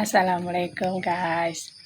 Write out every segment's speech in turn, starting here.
Assalamualaikum guys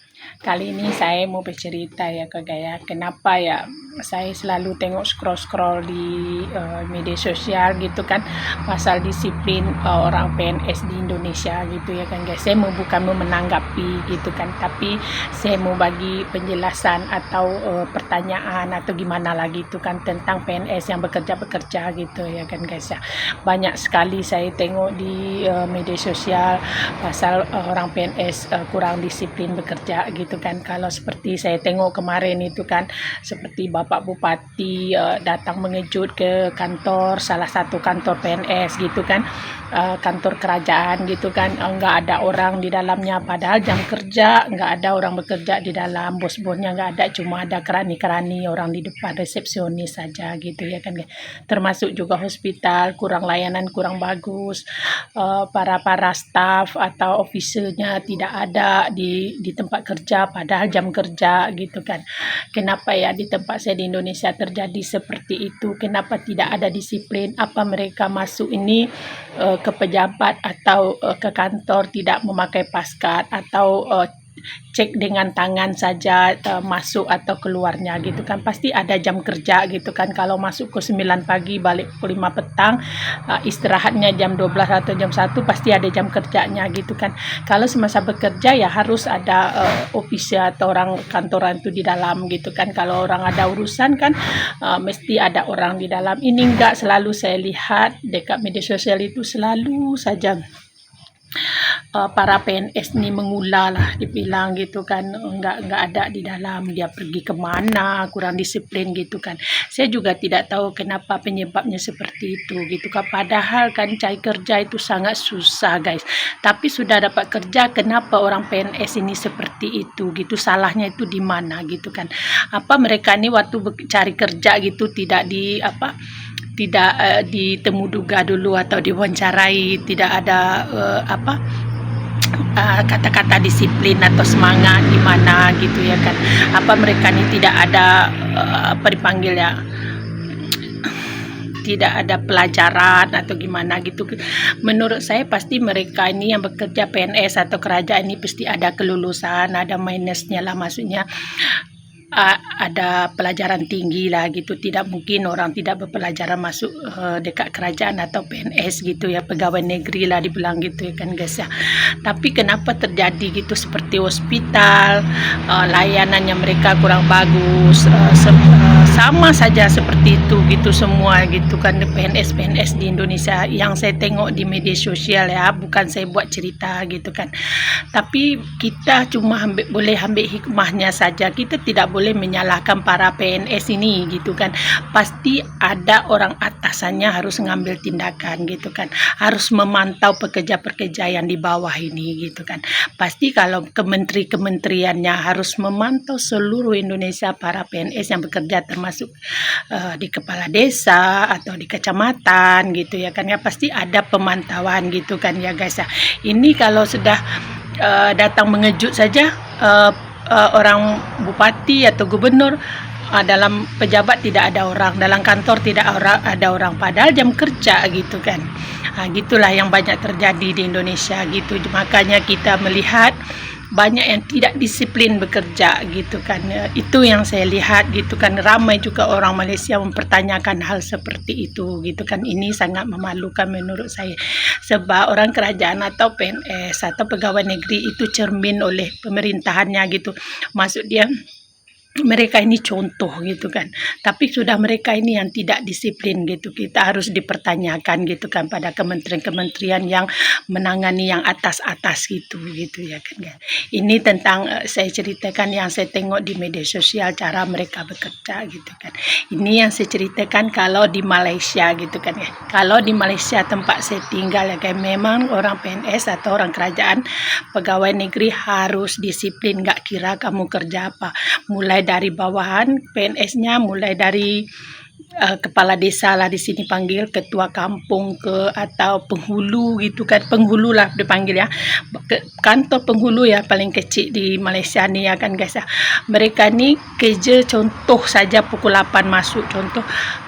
Kali ini saya mau bercerita ya ke Gaya. Kenapa ya saya selalu tengok scroll-scroll di uh, media sosial gitu kan Pasal disiplin uh, orang PNS di Indonesia gitu ya kan guys Saya mau bukan mau menanggapi gitu kan Tapi saya mau bagi penjelasan atau uh, pertanyaan atau gimana lagi itu kan Tentang PNS yang bekerja-bekerja gitu ya kan guys ya Banyak sekali saya tengok di uh, media sosial Pasal uh, orang PNS uh, kurang disiplin bekerja gitu kan. Kalau seperti saya tengok kemarin itu kan seperti Bapak Bupati uh, datang mengejut ke kantor salah satu kantor PNS gitu kan uh, kantor kerajaan gitu kan uh, ada orang di dalamnya. Padahal jam kerja enggak ada orang bekerja di dalam. Bos-bosnya enggak ada cuma ada kerani-kerani orang di depan resepsionis saja gitu ya kan. Termasuk juga hospital kurang layanan kurang bagus. Uh, para para staff atau officernya tidak ada di di tempat kerja padahal jam kerja gitu kan. Kenapa ya di tempat saya di Indonesia terjadi seperti itu? Kenapa tidak ada disiplin? Apa mereka masuk ini uh, ke pejabat atau uh, ke kantor tidak memakai paskat atau uh, cek dengan tangan saja uh, masuk atau keluarnya gitu kan. Pasti ada jam kerja gitu kan. Kalau masuk ke 9 pagi balik pukul 5 petang uh, istirahatnya jam 12 atau jam 1 pasti ada jam kerjanya gitu kan. Kalau semasa bekerja ya harus ada uh, office atau orang kantoran itu di dalam gitu kan. Kalau orang ada urusan kan uh, mesti ada orang di dalam. Ini enggak selalu saya lihat dekat media sosial itu selalu saja uh, para PNS ni mengular lah dibilang gitu kan. Enggak enggak ada di dalam. Dia pergi ke mana kurang disiplin gitu kan. Saya juga tidak tahu kenapa penyebabnya seperti itu gitu kan. Padahal kan cari kerja itu sangat susah guys. Tapi sudah dapat kerja kenapa orang PNS ini seperti itu gitu? Salahnya itu di mana gitu kan? Apa mereka ini waktu cari kerja gitu tidak di apa tidak uh, ditemu duga dulu atau diwawancarai tidak ada uh, apa Uh, kata-kata uh, disiplin atau semangat di mana gitu ya kan. Apa mereka ini tidak ada uh, apa dipanggil ya tidak ada pelajaran atau gimana gitu. Menurut saya pasti mereka ini yang bekerja PNS atau kerajaan ini pasti ada kelulusan ada minusnya lah maksudnya ada pelajaran tinggi lah gitu. Tidak mungkin orang tidak berpelajaran masuk uh, dekat kerajaan atau PNS gitu ya pegawai negeri lah dibilang gitu ya kan guys ya. Tapi kenapa terjadi gitu? Seperti hospital uh, layanannya mereka kurang bagus uh, sama saja seperti itu gitu semua gitu kan PNS PNS di Indonesia. Yang saya tengok di media sosial ya bukan saya buat cerita gitu kan. Tapi kita cuma ambil, boleh ambil hikmahnya saja. Kita tidak boleh menyalahkan para PNS ini gitu kan. Pasti ada orang atasannya harus ngambil tindakan gitu kan. Harus memantau pekerja-pekerja yang di bawah ini gitu kan. Pasti kalau kementeri-kementeriannya harus memantau seluruh Indonesia para PNS yang bekerja termasuk uh, di kepala desa atau di kecamatan gitu ya kan ya pasti ada pemantauan gitu kan ya guys ya. Ini kalau sudah uh, datang mengejut saja uh, uh, orang bupati atau gubernur uh, dalam pejabat tidak ada orang dalam kantor tidak ada orang padahal jam kerja gitu kan. Uh, gitulah yang banyak terjadi di Indonesia gitu. Makanya kita melihat banyak yang tidak disiplin bekerja gitu kan. Itu yang saya lihat gitu kan. Ramai juga orang Malaysia mempertanyakan hal seperti itu gitu kan. Ini sangat memalukan menurut saya. Sebab orang kerajaan atau PNS atau pegawai negeri itu cermin oleh pemerintahannya gitu. Maksud dia mereka ini contoh gitu kan. Tapi sudah mereka ini yang tidak disiplin gitu. Kita harus dipertanyakan gitu kan pada kementerian-kementerian yang menangani yang atas-atas gitu gitu ya kan ya. ini tentang uh, saya ceritakan yang saya tengok di media sosial cara mereka bekerja gitu kan. Ini yang saya ceritakan kalau di Malaysia gitu kan ya. Kalau di Malaysia tempat saya tinggal ya kan memang orang PNS atau orang kerajaan pegawai negeri harus disiplin. Nggak kira kamu kerja apa. Mulai dari bawahan PNS-nya mulai dari uh, kepala desa lah di sini panggil ketua kampung ke atau penghulu gitu kan. Penghulu lah dipanggil ya. Ke, kantor penghulu ya paling kecil di Malaysia ni ya kan guys ya. Mereka ni kerja contoh saja pukul 8 masuk. Contoh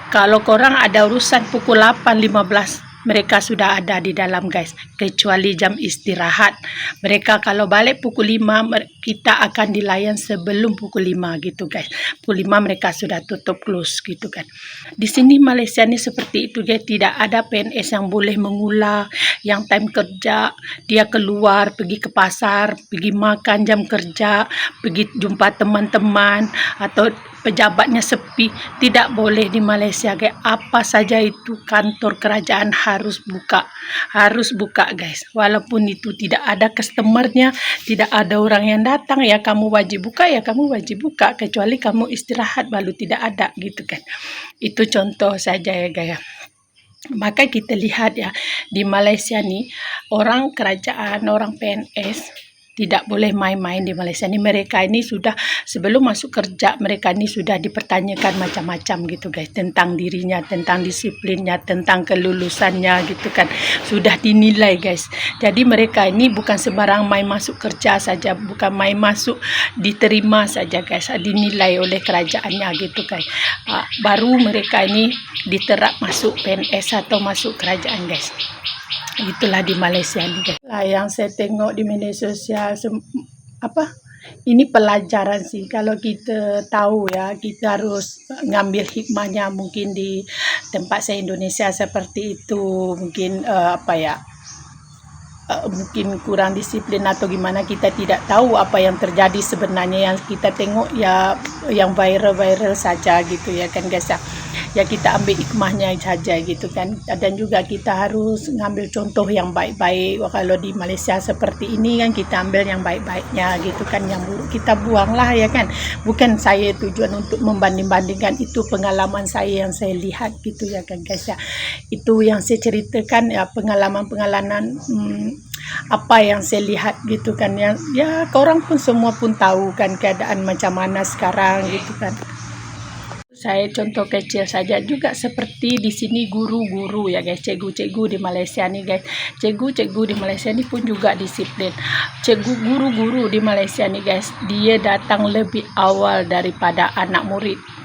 kalau korang ada urusan pukul 8 15 mereka sudah ada di dalam guys kecuali jam istirahat. Mereka kalau balik pukul 5 kita akan dilayan sebelum pukul 5 gitu guys. Pukul 5 mereka sudah tutup close gitu kan. Di sini Malaysia ini seperti itu guys. Tidak ada PNS yang boleh mengular yang time kerja dia keluar pergi ke pasar pergi makan jam kerja pergi jumpa teman-teman atau pejabatnya sepi tidak boleh di Malaysia guys apa saja itu kantor kerajaan harus buka harus buka guys. Walaupun itu tidak ada customernya tidak ada orang yang datang ya kamu wajib buka ya kamu wajib buka kecuali kamu istirahat baru tidak ada gitu kan. Itu contoh saja ya guys maka kita lihat ya di Malaysia nih orang kerajaan orang PNS tidak boleh main-main di Malaysia ini. Mereka ini sudah sebelum masuk kerja mereka ini sudah dipertanyakan macam-macam gitu guys. Tentang dirinya tentang disiplinnya tentang kelulusannya gitu kan. Sudah dinilai guys. Jadi mereka ini bukan sembarang main masuk kerja saja bukan main masuk diterima saja guys. Dinilai oleh kerajaannya gitu guys. Ah, baru mereka ini diterap masuk PNS atau masuk kerajaan guys itulah di Malaysia guys. Lah yang saya tengok di media sosial apa ini pelajaran sih. Kalau kita tahu ya kita harus ngambil hikmahnya mungkin di tempat saya Indonesia seperti itu. Mungkin uh, apa ya uh, mungkin kurang disiplin atau gimana kita tidak tahu apa yang terjadi sebenarnya. Yang kita tengok ya yang viral-viral saja gitu ya kan guys ya ya kita ambil hikmahnya saja gitu kan. Dan juga kita harus ngambil contoh yang baik-baik. Kalau di Malaysia seperti ini kan kita ambil yang baik-baiknya gitu kan. Yang buruk kita buanglah ya kan. Bukan saya tujuan untuk membanding-bandingkan. Itu pengalaman saya yang saya lihat gitu ya kan guys ya. Itu yang saya ceritakan ya pengalaman-pengalaman hmm, apa yang saya lihat gitu kan. Yang ya orang pun semua pun tahu kan keadaan macam mana sekarang gitu kan saya contoh kecil saja juga seperti di sini guru-guru ya guys cikgu-cikgu di Malaysia nih guys. Cikgu-cikgu di Malaysia ini pun juga disiplin. Cikgu guru-guru di Malaysia nih guys dia datang lebih awal daripada anak murid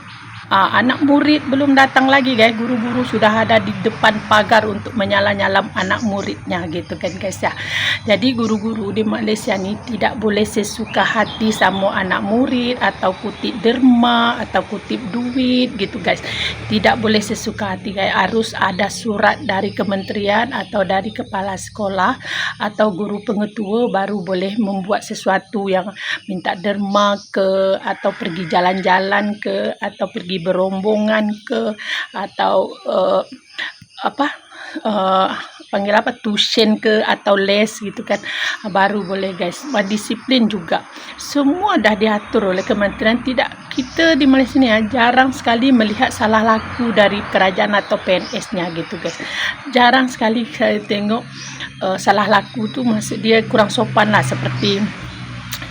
uh, anak murid belum datang lagi guys. Guru-guru sudah ada di depan pagar untuk menyala-nyalam anak muridnya gitu kan guys ya. Jadi guru-guru di Malaysia ni tidak boleh sesuka hati sama anak murid atau kutip derma atau kutip duit gitu guys. Tidak boleh sesuka hati guys. Harus ada surat dari kementerian atau dari kepala sekolah atau guru pengetua baru boleh membuat sesuatu yang minta derma ke atau pergi jalan-jalan ke atau pergi berombongan ke atau uh, apa uh, panggil apa tuition ke atau les gitu kan baru boleh guys. Disiplin juga. Semua dah diatur oleh kementerian. Tidak kita di Malaysia ni ya, jarang sekali melihat salah laku dari kerajaan atau PNS-nya gitu guys. Jarang sekali saya tengok uh, salah laku tu. Maksud dia kurang sopan lah seperti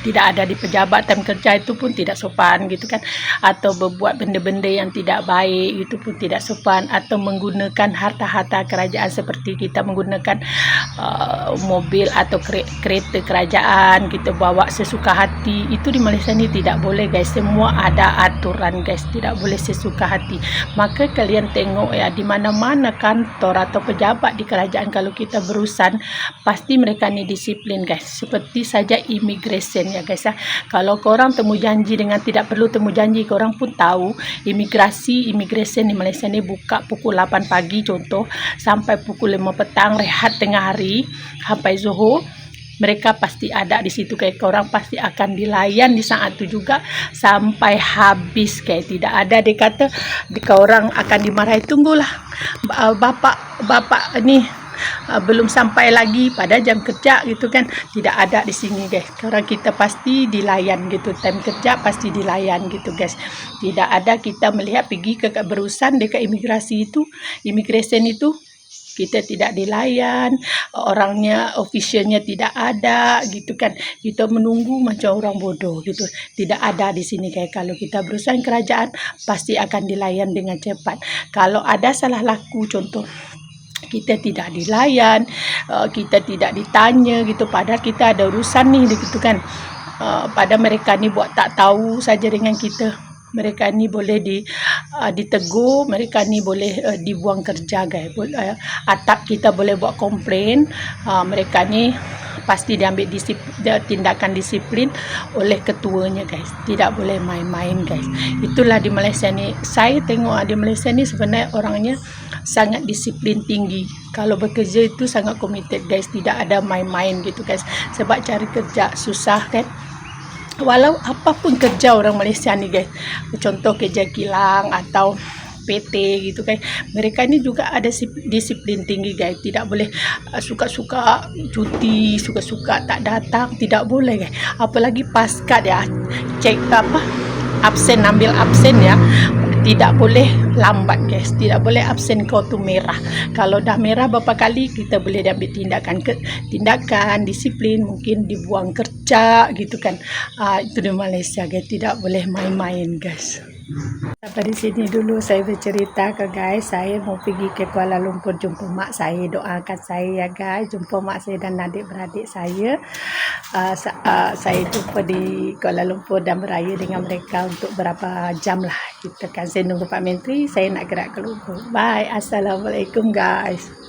tidak ada di pejabat time kerja itu pun tidak sopan gitu kan. Atau berbuat benda-benda yang tidak baik itu pun tidak sopan. Atau menggunakan harta-harta kerajaan seperti kita menggunakan uh, mobil atau kereta kerajaan kita bawa sesuka hati. Itu di Malaysia ni tidak boleh guys. Semua ada aturan guys. Tidak boleh sesuka hati. Maka kalian tengok ya di mana-mana kantor atau pejabat di kerajaan kalau kita berurusan pasti mereka ni disiplin guys. Seperti saja immigration ya guys ya. Kalau korang temu janji dengan tidak perlu temu janji, korang pun tahu imigrasi, immigration di Malaysia ni buka pukul 8 pagi contoh sampai pukul 5 petang rehat tengah hari sampai zuhur mereka pasti ada di situ kayak orang pasti akan dilayan di saat itu juga sampai habis kayak tidak ada dia kata orang akan dimarahi tunggulah bapak bapak ni uh, belum sampai lagi pada jam kerja gitu kan. Tidak ada di sini guys. Orang kita pasti dilayan gitu. Time kerja pasti dilayan gitu guys. Tidak ada kita melihat pergi ke berurusan dekat imigrasi itu. Immigration itu kita tidak dilayan. Orangnya officialnya tidak ada gitu kan. Kita menunggu macam orang bodoh gitu. Tidak ada di sini kayak kalau kita berusaha kerajaan pasti akan dilayan dengan cepat. Kalau ada salah laku contoh kita tidak dilayan, uh, kita tidak ditanya gitu padahal kita ada urusan ni gitu kan. Uh, pada mereka ni buat tak tahu saja dengan kita. mereka ni boleh di uh, ditegur mereka ni boleh dibuang kerja guys atap kita boleh buat komplain mereka ni pasti diambil disip, tindakan disiplin oleh ketuanya guys. Tidak boleh main-main guys. Itulah di Malaysia ni. Saya tengok ah, di Malaysia ni sebenarnya orangnya sangat disiplin tinggi. Kalau bekerja itu sangat committed guys. Tidak ada main-main gitu guys. Sebab cari kerja susah kan? Walau apapun kerja orang Malaysia ni guys. Contoh kerja kilang atau PT gitu kan. Mereka ni juga ada disiplin tinggi guys. Tidak boleh uh, suka-suka cuti suka-suka tak datang tidak boleh guys. Apalagi pasca ya. Cek apa absen ambil absen ya. Tidak boleh lambat guys. Tidak boleh absen kau tu merah. Kalau dah merah berapa kali kita boleh ambil tindakan ke tindakan disiplin mungkin dibuang kerja gitu kan. Uh, itu di Malaysia guys. Tidak boleh main-main guys Di sini dulu saya bercerita ke guys. Saya mau pergi ke Kuala Lumpur jumpa mak saya. Doakan saya ya guys. Jumpa mak saya dan adik-beradik saya. Uh, uh, saya jumpa di Kuala Lumpur dan beraya dengan mereka untuk berapa jam lah. Kita kan saya nunggu Pak Menteri. Saya nak gerak ke Lumpur. Bye. Assalamualaikum guys.